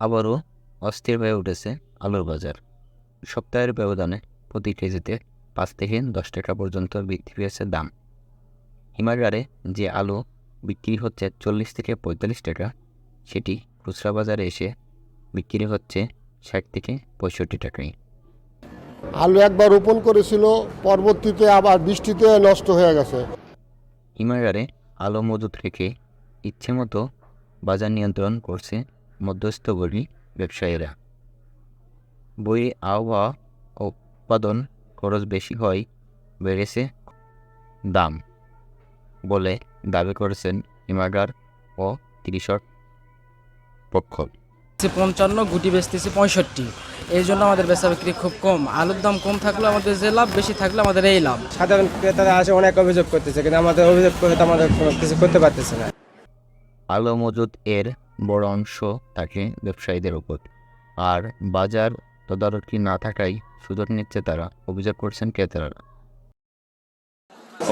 আবারও অস্থির হয়ে উঠেছে আলুর বাজার। সপ্তাহের ব্যবধানে প্রতি কেজিতে পাঁচ থেকে দশ টাকা পর্যন্ত বৃদ্ধি পেয়েছে দাম। হিমাগারে যে আলু বিক্রি হচ্ছে চল্লিশ থেকে পঁয়তাল্লিশ টাকা সেটি খুচরা বাজারে এসে বিক্রি হচ্ছে ষাট থেকে পঁয়ষট্টি টাকায়। আলু একবার রোপণ করেছিল পরবর্তীতে আবার বৃষ্টিতে নষ্ট হয়ে গেছে। হিমাগারে আলো মজুত রেখে ইচ্ছে মতো বাজার নিয়ন্ত্রণ করছে মধ্যস্থভোগী ব্যবসায়ীরা। বই আবহাওয়া ও উৎপাদন খরচ বেশি হয় বেড়েছে দাম বলে দাবি করেছেন হিমাগার ও কৃষক পক্ষ। পঞ্চান্ন গুটি বেচতেছি পঁয়ষট্টি। এই জন্য আমাদের বেচা বিক্রি খুব কম। আলুর দাম কম থাকলে আমাদের যে লাভ বেশি থাকলে আমাদের এই লাভ। সাধারণ ক্রেতারা আসে অনেক অভিযোগ করতেছে কিন্তু আমাদের অভিযোগ করে তো আমাদের কিছু করতে পারতেছে না। আলো মজুদ এর বড় অংশ থাকে ব্যবসায়ীদের উপর আর বাজার তদারকি না থাকায় সুযোগ নিচ্ছে তারা। অভিযোগ করছেন ক্রেতারা।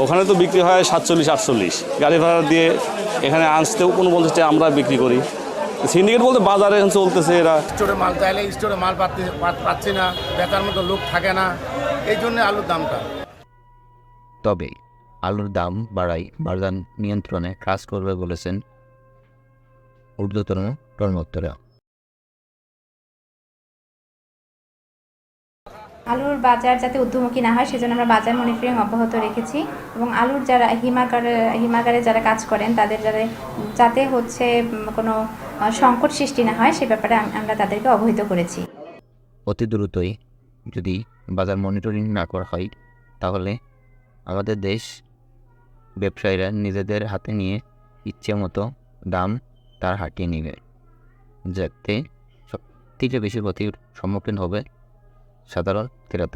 ওখানে তো বিক্রি হয় সাতচল্লিশ আটচল্লিশ। গাড়ি ভাড়া দিয়ে এখানে আনতেও উনপঞ্চাশ টাকা আমরা বিক্রি করি। সিন্ডিকেট বলতে বাজারে এখন চলতেছে এরা। স্টোরে মাল চাইলে স্টোরে মাল পাচ্ছি না বেচার মতো লোক থাকে না। এই জন্য আলুর দামটা। তবে আলুর দাম বাড়ায় বাজার নিয়ন্ত্রণে কাজ করবে বলেছেন ঊর্ধ্বতন কর্মকর্তারা আলুর বাজার যাতে ঊর্ধ্বমুখী না হয় সেজন্য আমরা বাজার মনিটরিং অব্যাহত রেখেছি এবং আলুর যারা হিমাগারে হিমাগারে যারা কাজ করেন তাদের যারা যাতে হচ্ছে কোনো সংকট সৃষ্টি না হয় সে ব্যাপারে আমরা তাদেরকে অবহিত করেছি। অতি দ্রুতই যদি বাজার মনিটরিং না করা হয় তাহলে আমাদের দেশ ব্যবসায়ীরা নিজেদের হাতে নিয়ে ইচ্ছে মতো দাম তার হাঁটিয়ে নেবে। যাতে সব থেকে বেশি ক্ষতির সম্মুখীন হবে সাধারণ ক্রেতারা।